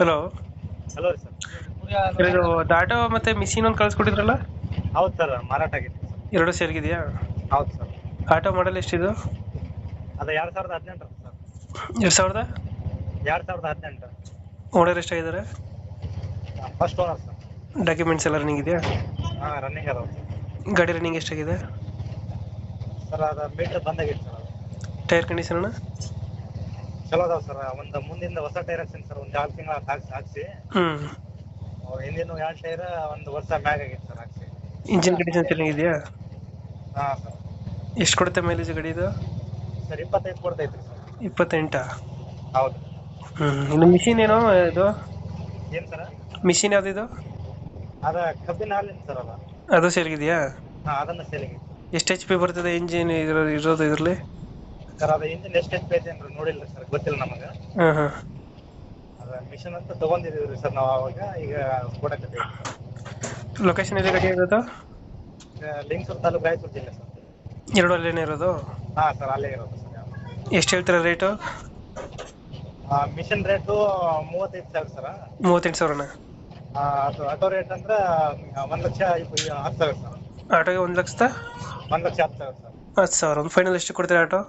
Hello hello sir ಇದು ದಾಟೋ ಮತ್ತೆ machine ಒಂದು ಕಳ್ಸ್ಕೊಟ್ಟಿದ್ರಲ್ಲ? ಹೌದು ಸರ್ ಮಾರಾಟ ಆಗಿದೆ. ಎರಡು ಸೇರಿಗಿದೆಯಾ? ಹೌದು ಸರ್ ಆಟೋ ಮಾಡಲ್ ಎಷ್ಟಿದು? ಅದು ಎರಡು ಸಾವಿರದ ಹದಿನೆಂಟು ಸರ್ ಎರಡು ಸಾವಿರದ? ಎರಡು ಸಾವಿರದ ಹದಿನೆಂಟು ಓನರ್ ಎಷ್ಟಾಗಿದ್ದಾರೆ? ಫಸ್ಟ್ ಓನರ್ ಸರ್ ಡಾಕ್ಯುಮೆಂಟ್ಸ್ ಎಲ್ಲ ರನ್ನಿಂಗ್ ಇದೆಯಾ? ಹಾಂ ರನ್ನಿಂಗ್ ಅದಾವ ಗಾಡಿ ರನ್ನಿಂಗ್ ಎಷ್ಟಾಗಿದೆ? ಸರ್ ಅದು ಮೀಟರ್ ಬಂದಾಗಿತ್ತು ಸರ್ ಟೈರ್ ಕಂಡೀಷನ್ ಚಲೋ ಅದಾವ ಸರ್. ಒಂದ್ ಮುಂದಿಂದ ಹೊಸ ಟೈರ್ ಹಾಕ್ಸಿನಿ ಸರ್. ಒಂದು ಎರಡು ತಿಂಗಳ ಹಾಕ್ಸಿ ಹಾಕ್ಸಿ. ಹ್ಮ್. ಹಿಂದಿನ ಎರಡು ಟೈರ್ ಒಂದ್ ವರ್ಷ ಮ್ಯಾಗ್ ಆಗಿತ್ತು ಸರ್ ಹಾಕ್ಸಿ. ಇಂಜಿನ್ ಕಂಡೀಷನ್ ಚೆನ್ನಾಗಿದೆಯಾ? ಹಾ ಸರ್. ಎಷ್ಟು ಕೊಡುತ್ತೆ ಮೈಲೇಜ್ ಗಾಡಿ ಇದು ಸರ್ ಇಪ್ಪತ್ತೈದು ಕೊಡ್ತೈತ್ರಿ ಸರ್. ಇಪ್ಪತ್ತೆಂಟಾ? ಹೌದು. ಹ್ಮ್. ಇನ್ನು ಮಿಷಿನ್ ಏನೋ ಇದು? ಏನ್ ಸರ್? ಮಿಷಿನ್ ಯಾವ್ದು ಇದು? ಅದ ಕಬ್ಬಿನ ಹಾಲಿನ ಸರ್ ಅದ. ಅದು ಸೇರಿಗಿದೆಯಾ ಹಾ ಅದನ್ನ ಸೇಲಿಗೆ. ಎಷ್ಟು ಎಚ್ ಪಿ ಬರ್ತದೆ ಇಂಜಿನ್ ಇರೋ ಇರೋದು ಇದರಲ್ಲಿ? ಸರ್ ಅದು ಇಂಜಿನ್ ಎಷ್ಟು ಎಷ್ಟು ಐತೆ ಅಂದ್ರೆ ನೋಡಿಲ್ಲ ಸರ್ ಗೊತ್ತಿಲ್ಲ ನಮಗೆ. ಹಾಂ ಹಾಂ. ಅದು ಮಿಷನ್ ಅಂತ ತೊಗೊಂಡಿದ್ದೀವಿ ಸರ್ ನಾವು ಅವಾಗ ಈಗ ಕೊಡಕತ್ತೀವಿ. ಲೊಕೇಶನ್ ಎಲ್ಲಿ ಗಾಡಿ ಇರೋದು? ಲಿಂಗಸೂರು ತಾಲೂಕು ರಾಯಚೂರು ಜಿಲ್ಲೆ ಸರ್. ಎರಡು ಅಲ್ಲೇನೇ ಇರೋದು? ಹಾ ಸರ್ ಅಲ್ಲೇ ಇರೋದು ಸರ್ ಎಷ್ಟು ಹೇಳ್ತೀರಾ ರೇಟು ಮಿಷನ್ ರೇಟು ಮೂವತ್ತೈದು ಸಾವಿರ ಸರ್. ಮೂವತ್ತೆಂಟು ಸಾವಿರನ? ಅದು ಆಟೋ ರೇಟ್ ಅಂದ್ರೆ ಒಂದು ಲಕ್ಷ ಇಪ್ಪ- ಹತ್ತು ಸಾವಿರ ಸರ್. ಆಟೋಗೆ ಒಂದು ಲಕ್ಷದ? ಒಂದು ಲಕ್ಷ ಹತ್ತು ಸಾವಿರ ಸರ್. ಹತ್ತು ಸಾವಿರ. ಒಂದು ಫೈನಲ್ ಎಷ್ಟು ಕೊಡ್ತೀರಾ ಆಟೋ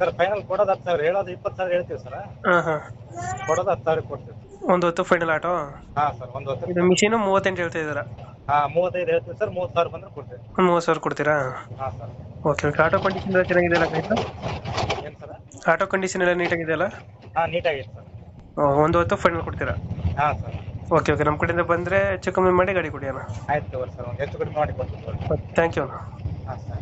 ಸರ್ ಫೈನಲ್ ಕೊಡೋದು ಹತ್ತು ಸಾವಿರ. ಹೇಳೋದು ಇಪ್ಪತ್ತು ಸಾವಿರ ಹೇಳ್ತೀವಿ ಸರ್. ಹಾಂ ಹಾಂ. ಕೊಡೋದು ಹತ್ತು ಸಾವಿರ ಕೊಡ್ತೀವಿ. ಒಂದು ಹೊತ್ತು ಫೈನಲ್ ಆಟೋ? ಹಾ ಸರ್ ಒಂದು ಹೊತ್ತು. ಇದು ಮಿಷಿನು ಮೂವತ್ತೆಂಟು ಹೇಳ್ತಾ ಇದ್ದೀರಾ? ಹಾಂ ಮೂವತ್ತೈದು ಹೇಳ್ತೀವಿ ಸರ್. ಮೂವತ್ತು ಸಾವಿರ ಬಂದ್ರೆ ಕೊಡ್ತೀವಿ. ಒಂದು ಮೂವತ್ತು ಸಾವಿರ ಕೊಡ್ತೀರಾ? ಹಾ sir. Okay okay auto condition ಎಲ್ಲ ಚೆನ್ನಾಗಿದೆಯಲ್ಲ ಗಾಡಿ ಏನು ಸರ್? ಆಟೋ ಕಂಡೀಷನ್ ಎಲ್ಲ ನೀಟಾಗಿದೆಯಲ್ಲ? ಹಾಂ ನೀಟಾಗಿತ್ತು ಸರ್. ಒಂದು ಹೊತ್ತು ಫೈನಲ್ ಕೊಡ್ತೀರಾ? ಹಾ ಸರ್. ಓಕೆ ಓಕೆ ನಮ್ಮ ಕಡೆಯಿಂದ ಬಂದ್ರೆ ಹೆಚ್ಚು ಕಮ್ಮಿ ಮಾಡಿ ಗಾಡಿ ಕೊಡಿ ಅಣ್ಣ. ಆಯ್ತು ತಗೋರಿ ಸರ್. ಒಂದು ಹೆಚ್ಚು ಕಡಿಮೆ ಮಾಡಿ ಕೊಡ್ತೀವಿ ಥ್ಯಾಂಕ್ ಯು ಅಣ್ಣ. ಹಾಂ ಸರ್.